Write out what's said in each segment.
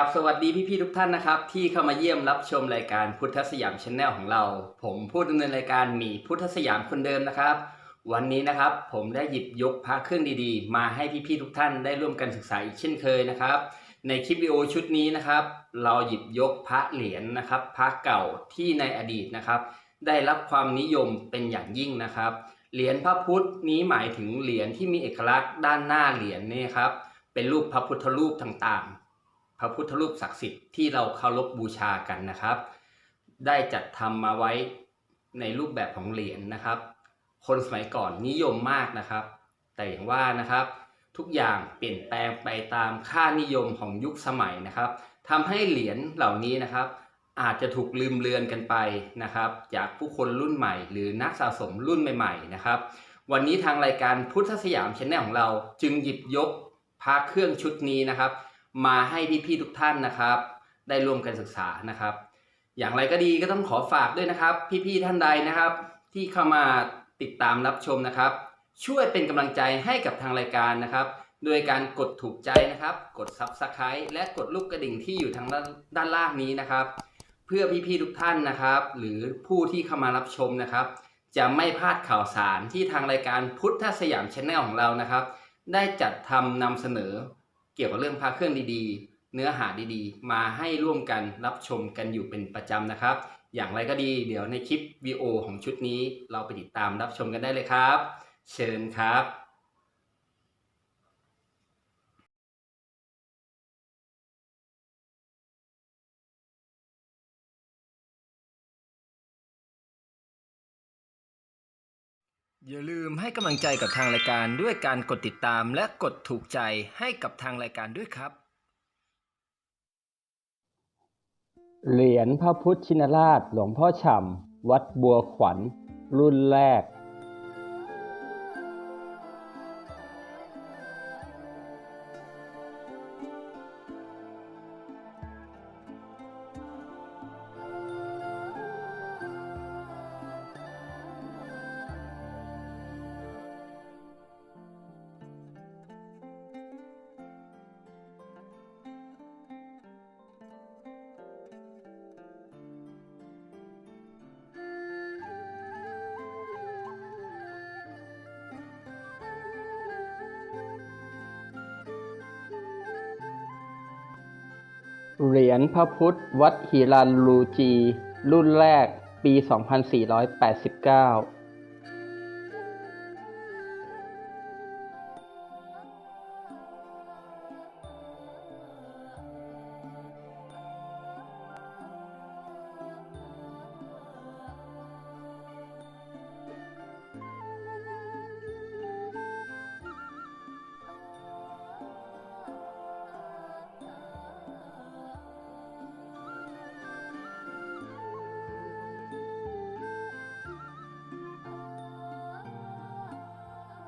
ราบสวัสดีพี่ๆทุกท่านนะครับ ที่เข้ามาเยี่ยมรับชมรายการพุทธสยามชาแนลของเรา ผมผู้ดำเนินรายการหมีพุทธสยามคนเดิมนะครับ วันนี้นะครับผมได้หยิบยกพระเครื่องดีๆ มาให้พี่ๆทุกท่านได้ร่วมกันศึกษาอีกเช่นเคยนะครับ ในคลิปวิดีโอชุดนี้นะครับ เราหยิบยกพระเหรียญนะครับพระเก่าที่ในอดีตนะครับ ได้รับความนิยมเป็นอย่างยิ่งนะครับ เหรียญพระพุทธนี้หมายถึงเหรียญที่มีเอกลักษณ์ด้านหน้าเหรียญนี่ครับเป็นรูปพระพุทธรูปต่างๆ พระพุทธรูปศักดิ์สิทธิ์ที่เราเคารพบูชากันนะครับ ได้จัดทำมาไว้ในรูปแบบของเหรียญนะครับ คนสมัยก่อนนิยมมากนะครับ แต่อย่างว่านะครับ ทุกอย่างเปลี่ยนแปลงไปตามค่านิยมของยุคสมัยนะครับทำให้เหรียญเหล่านี้นะครับ อาจจะถูกลืมเลือนกันไปนะครับ จากผู้คนรุ่นใหม่ หรือนักสะสมรุ่นใหม่ ๆ นะครับ วันนี้ทางรายการพุทธสยามชแนลของเราจึงหยิบยกพระเครื่องชุดนี้นะครับ มาให้พี่ๆทุกท่านนะครับ ได้ร่วมกันศึกษานะครับ อย่างไรก็ดีก็ต้องขอฝากด้วยนะครับ พี่ๆท่านใดนะครับ ที่เข้ามาติดตามรับชมนะครับ ช่วยเป็นกำลังใจให้กับทางรายการนะครับโดยการกดถูกใจนะครับ กด Subscribe และกดลูกกระดิ่งที่อยู่ทางด้านานล่างนี้นะครับ เพื่อพี่ๆทุกท่านนะครับ หรือผู้ที่เข้ามารับชมนะครับ จะไม่พลาดข่าวสารที่ทางรายการพุทธสยามชาแนลของเรานะครับ ได้จัดทำนำเสนอ เกี่ยวกับเรื่องพระเครื่องดีๆ เนื้อหาดีๆ มาให้ร่วมกันรับชมกันอยู่เป็นประจำนะครับ อย่างไรก็ดีเดี๋ยวในคลิปวิดีโอของชุดนี้ เราไปติดตามรับชมกันได้เลยครับ เชิญครับ อย่าลืมให้กำลังใจกับทางรายการด้วยการกดติดตามและกดถูกใจให้กับทางรายการด้วยครับ เหรียญพระพุทธชินราชหลวงพ่อฉ่ำวัดบัวขวัญ รุ่นแรก เหรียญพระพุทธวัดหิรันลูจี รุ่นแรกปี 2489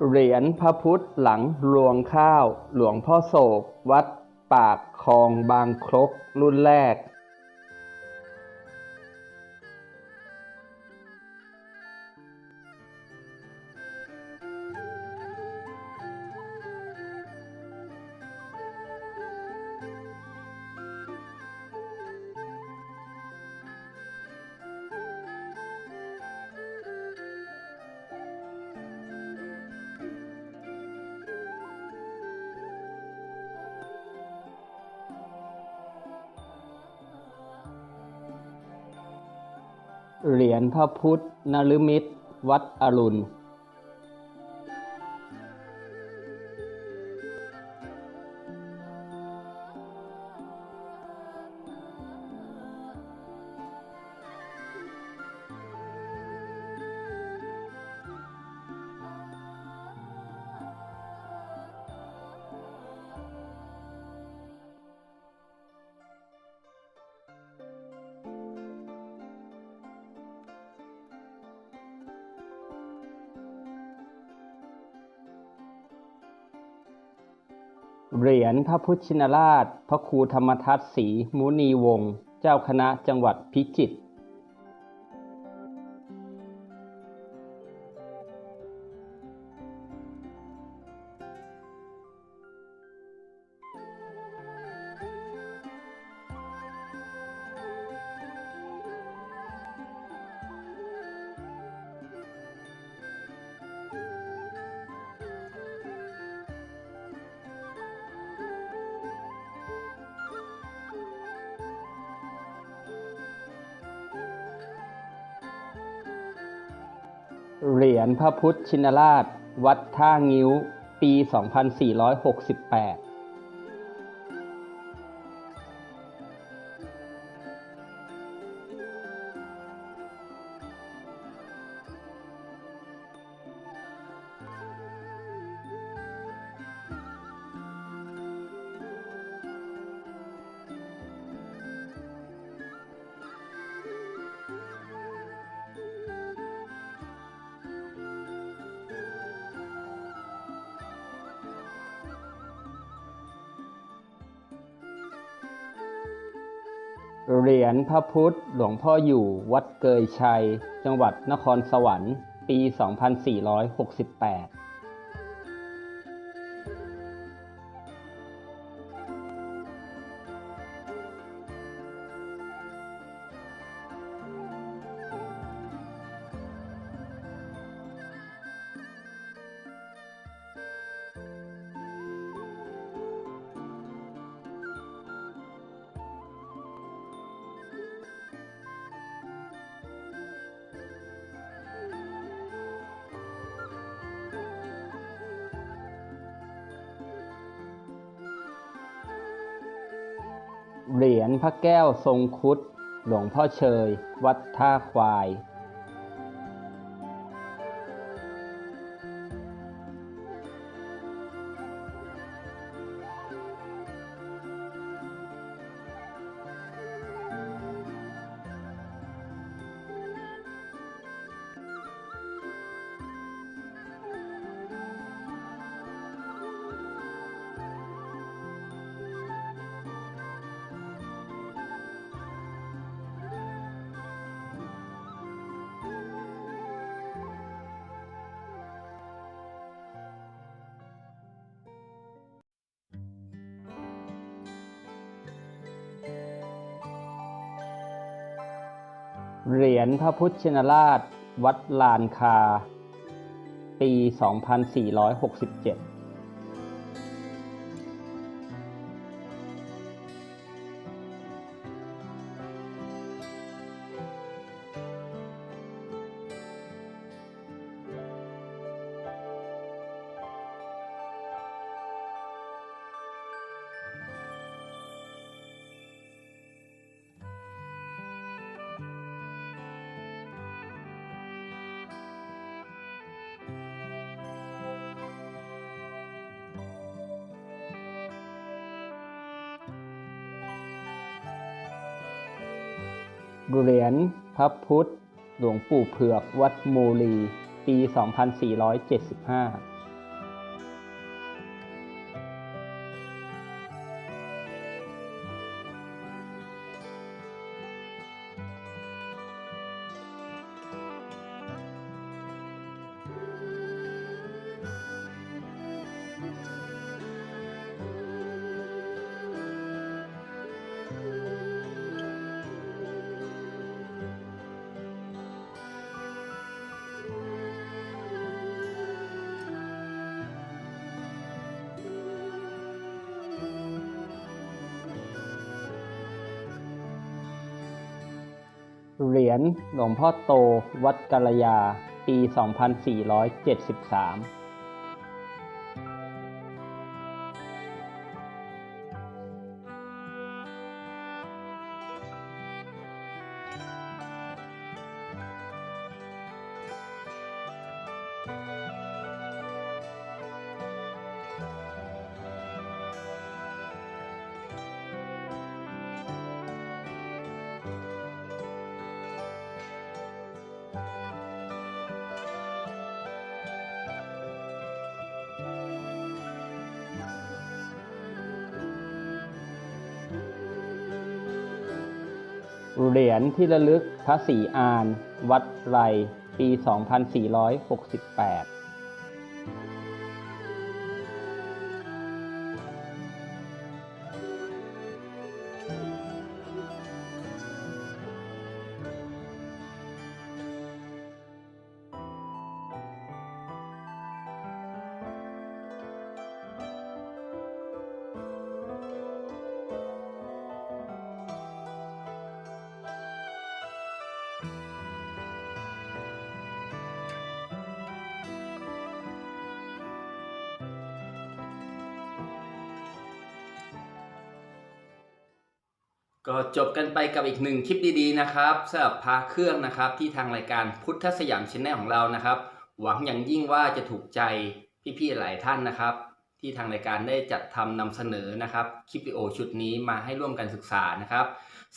เหรียญพระพุทธหลังรวงข้าว หลวงพ่อโศก วัดปากคลองบางครกรุ่นแรก เหรียญพระพุทธนฤมิตรวัดอรุณ เหรียญพระพุทธชินราช พระครูธรรมทัตศรีมุนีวงศ์ เจ้าคณะจังหวัดพิจิตร เหรียญพระพุทธชินราช วัดท่างิ้ว ปี 2468 เหรียญพระพุทธหลวงพ่ออยู่วัดเกยชัย จังหวัดนครสวรรค์ ปี 2468 เหรียญพระแก้วทรงคุดหลวงพ่อเชย วัดท่าควาย เหรียญพระพุทธชินราช วัดลานคา ปี 2467 เหรียญพระพุทธ หลวงปู่เผือกวัดโมลี ปี 2475 เหรียญหลวงพ่อโตวัดกาลยา ปี 2473 เหรียญที่ระลึกพระศรีอาน วัดไร ปี 2468 ก็จบกันไปกับอีกหนึ่งคลิปดีๆนะครับสำหรับพาเครื่องนะครับที่ทางรายการพุทธสยามชแนลของเรานะครับ หวังอย่างยิ่งว่าจะถูกใจพี่ๆหลายท่านนะครับ ที่ทางรายการได้จัดทำนำเสนอนะครับคลิปวิดีโอชุดนี้มาให้ร่วมกันศึกษานะครับ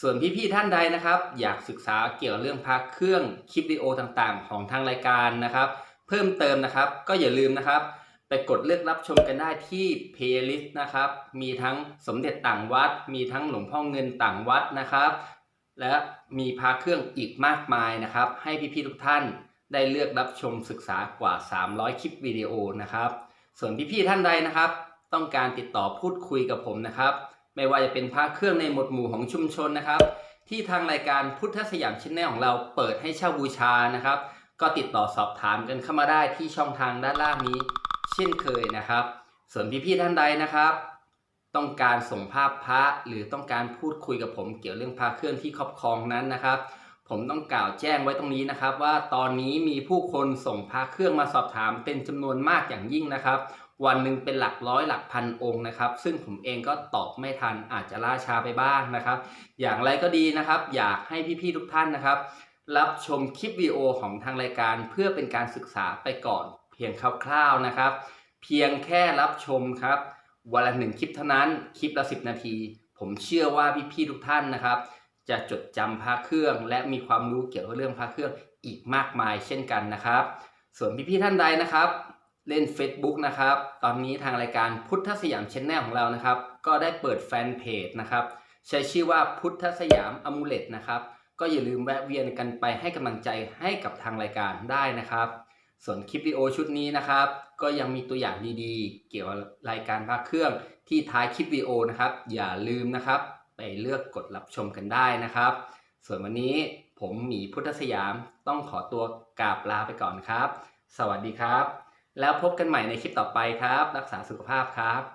ส่วนพี่ๆท่านใดนะครับ อยากศึกษาเกี่ยวกับเรื่องพาเครื่องคลิปวิดีโอต่างๆ ของทางรายการนะครับ เพิ่มเติมนะครับ ก็อย่าลืมนะครับ ไปกดเลือกรับชมกันได้ที่ playlist นะครับ มีทั้งสมเด็จต่างวัด มีทั้งหลวงพ่อเงินต่างวัดนะครับ และมีพาเครื่องอีกมากมายนะครับ ให้พี่ๆทุกท่านได้เลือกรับชมศึกษากว่า 300 คลิปวิดีโอนะครับ ส่วนพี่ๆท่านใดนะครับ ต้องการติดต่อพูดคุยกับผมนะครับ ไม่ว่าจะเป็นพระเครื่องในหมวดหมู่ของชุมชนนะครับ ที่ทางรายการพุทธสยามชินแนลของเราเปิดให้เช่าบูชานะครับ ก็ติดต่อสอบถามกันเข้ามาได้ที่ช่องทางด้านล่างนี้ เช่นเคยนะครับ ส่วนพี่ๆท่านใดนะครับ ต้องการส่งภาพพระหรือต้องการพูดคุยกับผมเกี่ยวเรื่องพระเครื่องที่ครอบครองนั้นนะครับ ผมต้องกล่าวแจ้งไว้ตรงนี้นะครับ ว่าตอนนี้มีผู้คนส่งพระเครื่องมาสอบถามเป็นจำนวนมากอย่างยิ่งนะครับ วันหนึ่งเป็นหลักร้อยหลักพันองค์นะครับ ซึ่งผมเองก็ตอบไม่ทันอาจจะล่าช้าไปบ้างนะครับ อย่างไรก็ดีนะครับ อยากให้พี่ๆทุกท่านนะครับรับชมคลิปวิดีโอของทางรายการเพื่อเป็นการศึกษาไปก่อน เพียงคร่าวๆนะครับ เพียงแค่รับชมครับวันละหนึ่งคลิปเท่านั้นคลิปละ10นาที ผมเชื่อว่าพี่ๆทุกท่านนะครับ จะจดจำพระเครื่อง และมีความรู้เกี่ยวกับเรื่องพระเครื่องอีกมากมายเช่นกันนะครับ ส่วนพี่ๆท่านใดนะครับ เล่น Facebook นะครับ ตอนนี้ทางรายการพุทธสยามชแนลของเรานะครับ ก็ได้เปิดแฟนเพจนะครับ ใช้ชื่อว่าพุทธสยามอมูเลตนะครับ ก็อย่าลืมแวะเวียนกันไปให้กำลังใจให้กับทางรายการได้นะครับ ส่วนคลิปวิดีโอชุดนี้นะครับ ก็ยังมีตัวอย่างดีๆ เกี่ยวกับรายการพระเครื่องที่ท้ายคลิปวิดีโอนะครับ อย่าลืมนะครับ ไปเลือกกดรับชมกันได้นะครับ ส่วนวันนี้ผมหมีพุทธสยามต้องขอตัวกราบลาไปก่อนครับ สวัสดีครับ แล้วพบกันใหม่ในคลิปต่อไปครับ รักษาสุขภาพครับ